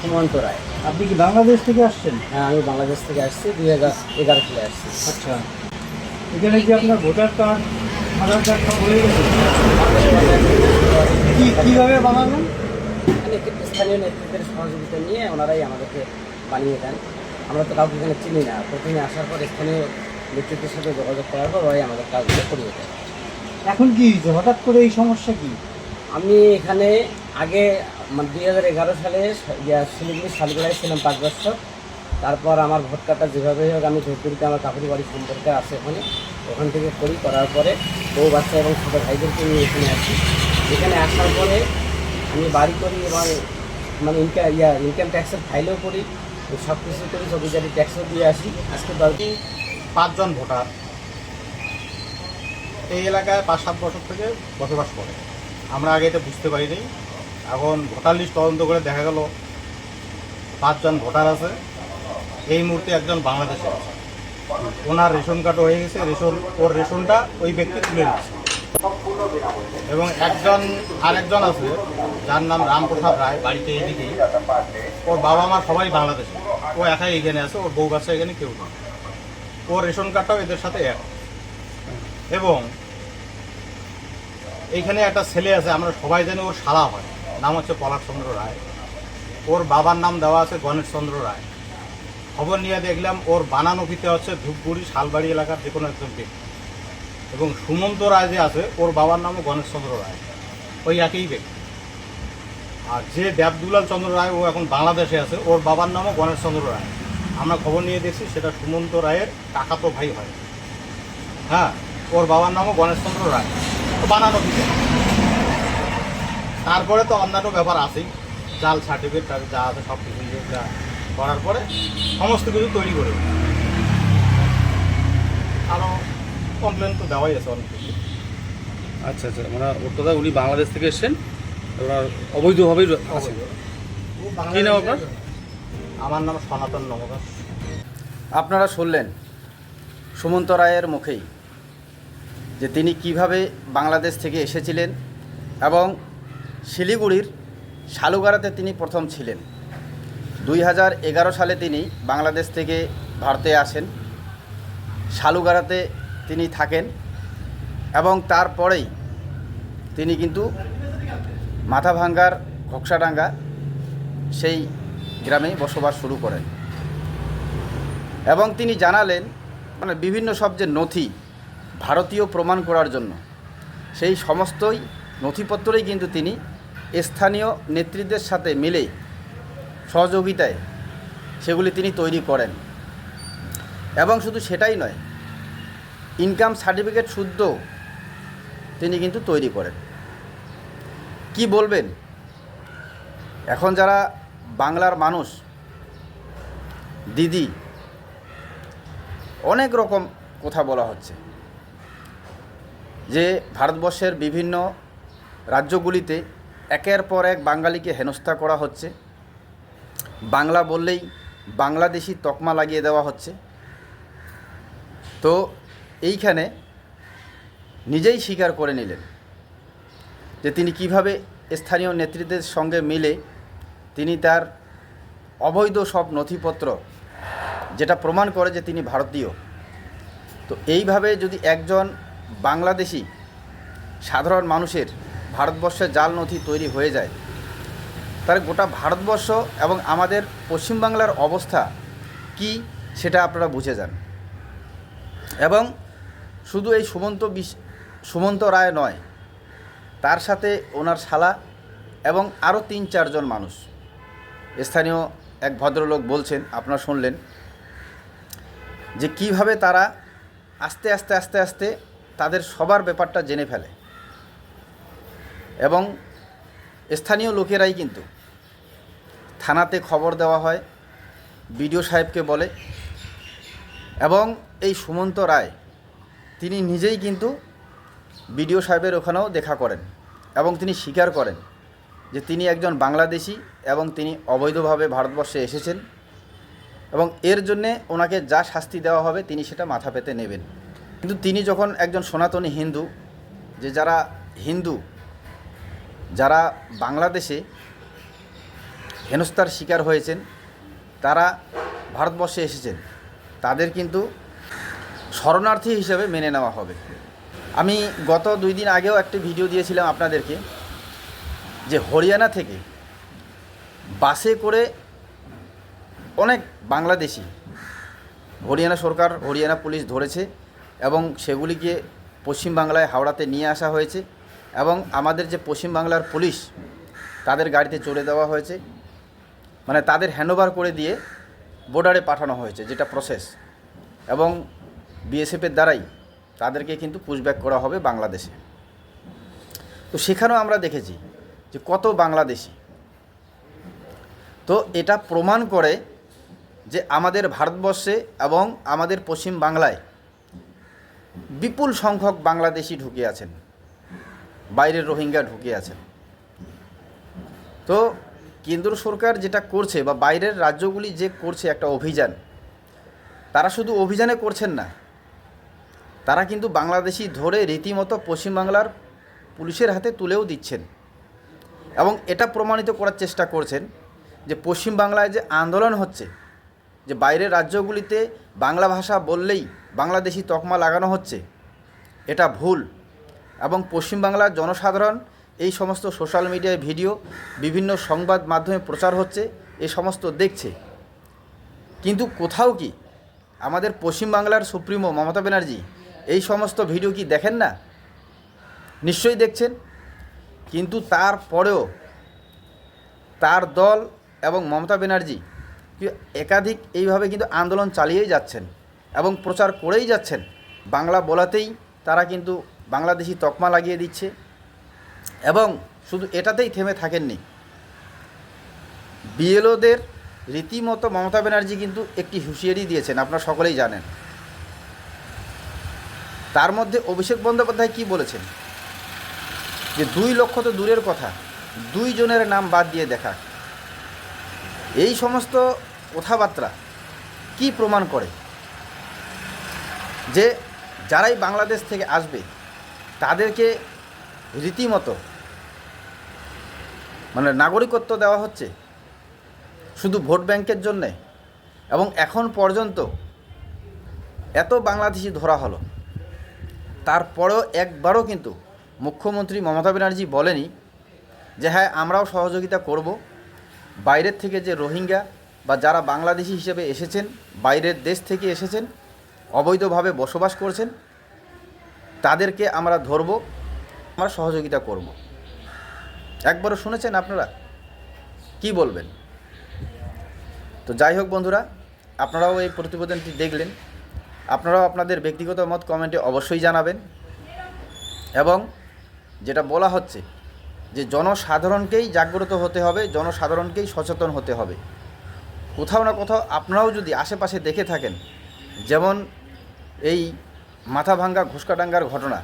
সুমন্ত রায়। আপনি কি বাংলাদেশ থেকে আসছেন? হ্যাঁ আমি বাংলাদেশ থেকে আসছি দুই হাজার এগারো সালে আসছি। আচ্ছা। এখানে কি আপনার ভোটার কার্ড আধার কার্ড সব হয়ে গেছে? কি কীভাবে বানালেন এখানে স্থানীয় নেতৃত্বের সহযোগিতা নিয়ে ওনারাই আমাদেরকে বানিয়ে দেন। আমরা তো কাউকে এখানে চিনি না। প্রথমে আসার পর স্থানীয় নেতৃত্বের সাথে যোগাযোগ করার পর ওরাই আমাদের কাজগুলো করিয়ে দেয়। এখন কি হঠাৎ করে এই সমস্যা কি? আমি এখানে আগে মানে দুই হাজার এগারো সালে শিলিগুড়ি শালগোড়ায় ছিলাম পাঁচ বছর। তারপর আমার ভোট কার্ডটা যেভাবে হোক, আমি ধূপগুড়িতে আমার কাকুরি বাড়ি সম্পর্কে আছে ওখানে। ওখান থেকে করি, করার পরে বউ, বাচ্চা এবং ছোটো ভাইদেরকে নিয়ে এখানে আসি। এখানে আসার পরে আমি বাড়ি করি এবং মানে ইনকাম ইয়া ইনকাম ট্যাক্সের ফাইলও করি। সব কিছু করি চৌকিদারি ট্যাক্সও দিয়ে আসি। আজকে দিন পাঁচজন ভোটার। এই এলাকায় পাঁচ সাত বছর থেকে বসবাস করে। আমরা আগে এটা বুঝতে পারিনি। এখন ভোটার লিস্ট তদন্ত করে দেখা গেল পাঁচজন ভোটার আছে। এই মুহূর্তে একজন বাংলাদেশে আছে। ওনার রেশন কার্ড হয়ে গেছে, রেশন, ওর রেশনটা ওই ব্যক্তি তুলে নিচ্ছে। এবং একজন, আরেকজন আছে, যার নাম রামপ্রসাদ রায়, বাড়িতে এইদিকেই ওর বাবা মা সবাই বাংলাদেশে। ও একাই এখানে আছে, ওর বউ বাচ্চা এখানে কেউ নেই ওর রেশন কার্ডটাও এদের সাথে এক। এবং এইখানে একটা ছেলে আছে, আমরা সবাই জানি ওর শালা হয়। নাম হচ্ছে পলাশ চন্দ্র রায়। ওর বাবার নাম দেওয়া আছে গণেশ চন্দ্র রায়। খবর নিয়ে দেখলাম ওর বানানো ফিতে হচ্ছে ধূপগুড়ি, শালবাড়ি এলাকার যে কোনো একজন ব্যক্তি। এবং সুমন্ত রায় যে আছে, ওর বাবার নামও গণেশ চন্দ্র রায়। ওই একই ব্যক্তি। আর যে দেবদুলাল চন্দ্র রায় ও এখন বাংলাদেশে আছে, ওর বাবার নামও গণেশ চন্দ্র রায়। আমরা খবর নিয়ে দেখছি সেটা সুমন্ত রায়ের কাকাতো ভাই হয়। হ্যাঁ ওর বাবার নামও গণেশচন্দ্র রায়। বানানো দিতে তারপরে তো অন্যান্য ব্যাপার আছেই। জাল সার্টিফিকেট যা আছে সব কিছু যা করার পরে সমস্ত কিছু তৈরি করে আরও কমপ্লেন তো দেওয়াই আছে অনেক কিছু। আচ্ছা আচ্ছা মানে ওর কথা উনি বাংলাদেশ থেকে এসেছেন? ওনার অবৈধভাবেই আছেন? কী নাম আপনার? আমার নাম সনাতন নমদাস আপনারা শুনলেন সুমন্ত রায়ের মুখেই যে তিনি কীভাবে বাংলাদেশ থেকে এসেছিলেন এবং শিলিগুড়ির শালুগাড়াতে তিনি প্রথম ছিলেন। দুই হাজার এগারো সালে তিনি বাংলাদেশ থেকে ভারতে আসেন। শালুগাড়াতে তিনি থাকেন এবং তারপরেই তিনি কিন্তু মাথাভাঙ্গার ঘোকসাডাঙ্গা সেই গ্রামে বসবাস শুরু করেন। এবং তিনি জানালেন মানে বিভিন্ন সব যে নথি ভারতীয় প্রমাণ করার জন্য, সেই সমস্তই নথিপত্রই কিন্তু তিনি স্থানীয় নেতৃত্বের সাথে মিলে সহযোগিতায় সেগুলি তিনি তৈরি করেন। এবং শুধু সেটাই নয় ইনকাম সার্টিফিকেট শুদ্ধ তিনি কিন্তু তৈরি করেন। কি বলবেন? এখন যারা বাংলার মানুষ, দিদি, অনেক রকম কথা বলা হচ্ছে যে ভারতবর্ষের বিভিন্ন রাজ্যগুলিতে একের পর এক বাঙালিকে হেনস্থা করা হচ্ছে। বাংলা বললেই বাংলাদেশি তকমা লাগিয়ে দেওয়া হচ্ছে। তো এইখানে নিজেই স্বীকার করে নিলেন যে তিনি কীভাবে স্থানীয় নেতৃত্বের সঙ্গে মিলে তিনি তার অবৈধ সব নথিপত্র যেটা প্রমাণ করে যে তিনি ভারতীয়। তো এইভাবে যদি একজন বাংলাদেশি সাধারণ মানুষের ভারতবর্ষের জাল নথি তৈরি হয়ে যায়। তার গোটা ভারতবর্ষ এবং আমাদের পশ্চিমবাংলার অবস্থা কি সেটা আপনারা বুঝে যান। এবং শুধু এই সুমন্ত বিশ সুমন্ত রায় নয়, তার সাথে ওনার শালা এবং আরও তিন চারজন মানুষ। স্থানীয় এক ভদ্রলোক বলছেন, আপনারা শুনলেন, যে কীভাবে তারা আস্তে আস্তে আস্তে আস্তে তাদের সবার ব্যাপারটা জেনে ফেলে। এবং স্থানীয় লোকেরাই কিন্তু থানাতে খবর দেওয়া হয়, বিডিও সাহেবকে বলে। এবং এই সুমন্ত রায়, তিনি নিজেই কিন্তু বিডিও সাহেবের ওখানেও দেখা করেন এবং তিনি স্বীকার করেন যে তিনি একজন বাংলাদেশি এবং তিনি অবৈধভাবে ভারতবর্ষে এসেছেন এবং এর জন্যে ওনাকে যা শাস্তি দেওয়া হবে তিনি সেটা মাথা পেতে নেবেন। কিন্তু তিনি যখন একজন সনাতনী হিন্দু, যে যারা হিন্দু যারা বাংলাদেশে হেনস্থার শিকার হয়েছেন, তারা ভারতবর্ষে এসেছেন, তাদের কিন্তু শরণার্থী হিসেবে মেনে নেওয়া হবে। আমি গত দুই দিন আগেও একটি ভিডিও দিয়েছিলাম আপনাদেরকে, যে হরিয়ানা থেকে বাসে করে অনেক বাংলাদেশি হরিয়ানা সরকার, হরিয়ানা পুলিশ ধরেছে এবং সেগুলিকে পশ্চিমবাংলায় হাওড়াতে নিয়ে আসা হয়েছে। এবং আমাদের যে পশ্চিমবাংলার পুলিশ, তাদের গাড়িতে চড়ে দেওয়া হয়েছে। মানে তাদের হ্যান্ডওভার করে দিয়ে বর্ডারে পাঠানো হয়েছে, যেটা প্রসেস এবং বিএসএফের দ্বারাই তাদেরকে কিন্তু পুশব্যাক করা হবে বাংলাদেশে। তো সেখানেও আমরা দেখেছি যে কত বাংলাদেশি। তো এটা প্রমাণ করে যে আমাদের ভারতবর্ষে এবং আমাদের পশ্চিম বাংলায় বিপুল সংখ্যক বাংলাদেশি ঢুকে আছেন। বাইরের রোহিঙ্গা ঢুকে আছেন তো কেন্দ্র সরকার যেটা করছে বা বাইরের রাজ্যগুলি যে করছে একটা অভিযান, তারা শুধু অভিযানে করছেন না, তারা কিন্তু বাংলাদেশি ধরে রীতিমতো পশ্চিমবাংলার পুলিশের হাতে তুলেও দিচ্ছেন এবং এটা প্রমাণিত করার চেষ্টা করছেন যে পশ্চিমবাংলায় যে আন্দোলন হচ্ছে, যে বাইরের রাজ্যগুলিতে বাংলা ভাষা বললেই বাংলাদেশি তকমা লাগানো হচ্ছে, এটা ভুল। এবং পশ্চিমবাংলার জনসাধারণ এই সমস্ত সোশ্যাল মিডিয়ায় ভিডিও, বিভিন্ন সংবাদ মাধ্যমে প্রচার হচ্ছে এই সমস্ত দেখছে। কিন্তু কোথাও কি আমাদের পশ্চিমবাংলার সুপ্রিমো মমতা ব্যানার্জি এই সমস্ত ভিডিও কি দেখেন না? নিশ্চয়ই দেখছেন। কিন্তু তারপরেও তার দল এবং মমতা ব্যানার্জি একাধিক এইভাবে কিন্তু আন্দোলন চালিয়েই যাচ্ছেন এবং প্রচার করেই যাচ্ছেন। বাংলা বলাতেই তারা কিন্তু বাংলাদেশি তকমা লাগিয়ে দিচ্ছে এবং শুধু এটাতেই থেমে থাকেননি। বিএলওদের রীতিমতো মমতা ব্যানার্জি কিন্তু একটি হুঁশিয়ারি দিয়েছেন, আপনারা সকলেই জানেন। তার মধ্যে অভিষেক বন্দ্যোপাধ্যায় কি বলেছেন? যে দুই লক্ষ তো দূরের কথা, দুই জনের নাম বাদ দিয়ে দেখা। এই সমস্ত কথাবার্তা কি প্রমাণ করে? যে যারাই বাংলাদেশ থেকে আসবে তাদেরকে রীতিমতো মানে নাগরিকত্ব দেওয়া হচ্ছে শুধু ভোট ব্যাংকের জন্যে। এবং এখন পর্যন্ত এত বাংলাদেশি ধরা হলো। তারপরেও একবারও কিন্তু মুখ্যমন্ত্রী মমতা ব্যানার্জি বলেনি যে হ্যাঁ আমরাও সহযোগিতা করব। বাইরের থেকে যে রোহিঙ্গা বা যারা বাংলাদেশি হিসেবে এসেছেন, বাইরের দেশ থেকে এসেছেন, অবৈধভাবে বসবাস করছেন তাদেরকে আমরা ধরব, আমরা সহযোগিতা করব। একবারও শুনেছেন আপনারা? কি বলবেন? তো যাই হোক বন্ধুরা, আপনারাও এই প্রতিবেদনটি দেখলেন। আপনারাও আপনাদের ব্যক্তিগত মত কমেন্টে অবশ্যই জানাবেন। এবং যেটা বলা হচ্ছে যে জনসাধারণকেই জাগ্রত হতে হবে, জনসাধারণকেই সচেতন হতে হবে। কোথাও না কোথাও আপনারাও যদি আশেপাশে দেখে থাকেন, যেমন এই মাথা ভাঙ্গা ঘুষকাডাঙ্গার ঘটনা।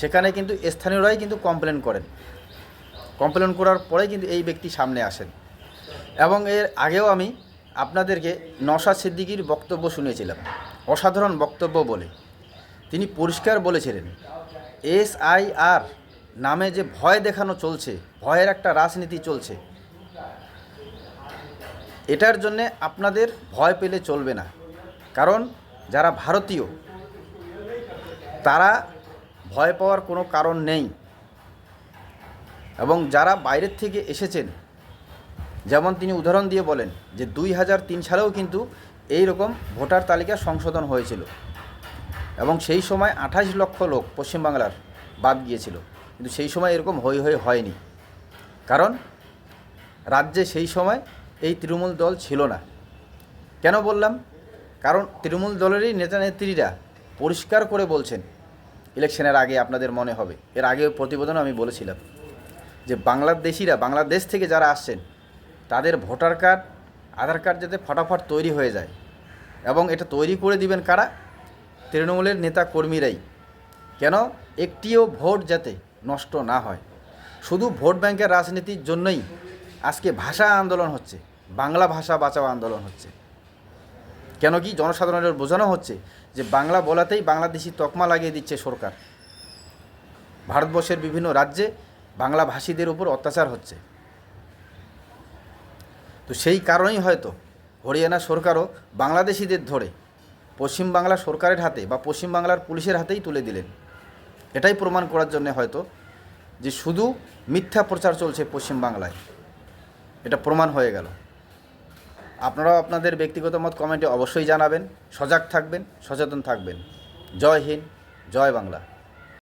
সেখানে কিন্তু স্থানীয়রাই কিন্তু কমপ্লেন করেন। কমপ্লেন করার পরে কিন্তু এই ব্যক্তি সামনে আসেন। এবং এর আগেও আমি আপনাদেরকে নশা সিদ্দিকির বক্তব্য শুনিয়েছিলাম অসাধারণ বক্তব্য বলে। তিনি পরিষ্কার বলেছিলেন, এস আই আর নামে যে ভয় দেখানো চলছে, ভয়ের একটা রাজনীতি চলছে, এটার জন্যে আপনাদের ভয় পেলে চলবে না। কারণ যারা ভারতীয় তারা ভয় পাওয়ার কোনো কারণ নেই। এবং যারা বাইরের থেকে এসেছেন, যেমন তিনি উদাহরণ দিয়ে বলেন যে দুই হাজার তিন সালেও কিন্তু এই রকম ভোটার তালিকা সংশোধন হয়েছিল এবং সেই সময় আঠাশ লক্ষ লোক পশ্চিমবাংলার বাদ গিয়েছিল। কিন্তু সেই সময় এরকম হই হয়ে হয়নি। কারণ রাজ্যে সেই সময় এই তৃণমূল দল ছিল না। কেন বললাম? কারণ তৃণমূল দলেরই নেতা নেত্রীরা পরিষ্কার করে বলছেন ইলেকশনের আগে আপনাদের মনে হবে। এর আগে প্রতিবেদনও আমি বলেছিলাম যে বাংলাদেশিরা, বাংলাদেশ থেকে যারা আসছেন, তাদের ভোটার কার্ড, আধার কার্ড যাতে ফটাফট তৈরি হয়ে যায় এবং এটা তৈরি করে দিবেন কারা? তৃণমূলের নেতা কর্মীরাই কেন? একটিও ভোট যাতে নষ্ট না হয়। শুধু ভোট ব্যাংকের রাজনীতির জন্যই আজকে ভাষা আন্দোলন হচ্ছে, বাংলা ভাষা বাঁচাও আন্দোলন হচ্ছে। কেন কি? জনসাধারণের বোঝানো হচ্ছে যে বাংলা বলাতেই বাংলাদেশি তকমা লাগিয়ে দিচ্ছে সরকার। ভারতবর্ষের বিভিন্ন রাজ্যে বাংলা ভাষীদের উপর অত্যাচার হচ্ছে। তো সেই কারণেই হয়তো হরিয়ানা সরকারও বাংলাদেশিদের ধরে পশ্চিমবাংলা সরকারের হাতে বা পশ্চিমবাংলার পুলিশের হাতেই তুলে দিলেন। এটাই প্রমাণ করার জন্য হয়তো যে শুধু মিথ্যা প্রচার চলছে পশ্চিমবাংলায় এটা প্রমাণ হয়ে গেল। আপনারাও আপনাদের ব্যক্তিগত মত কমেন্টে অবশ্যই জানাবেন। সজাগ থাকবেন, সচেতন থাকবেন। জয় হিন্দ, জয় বাংলা।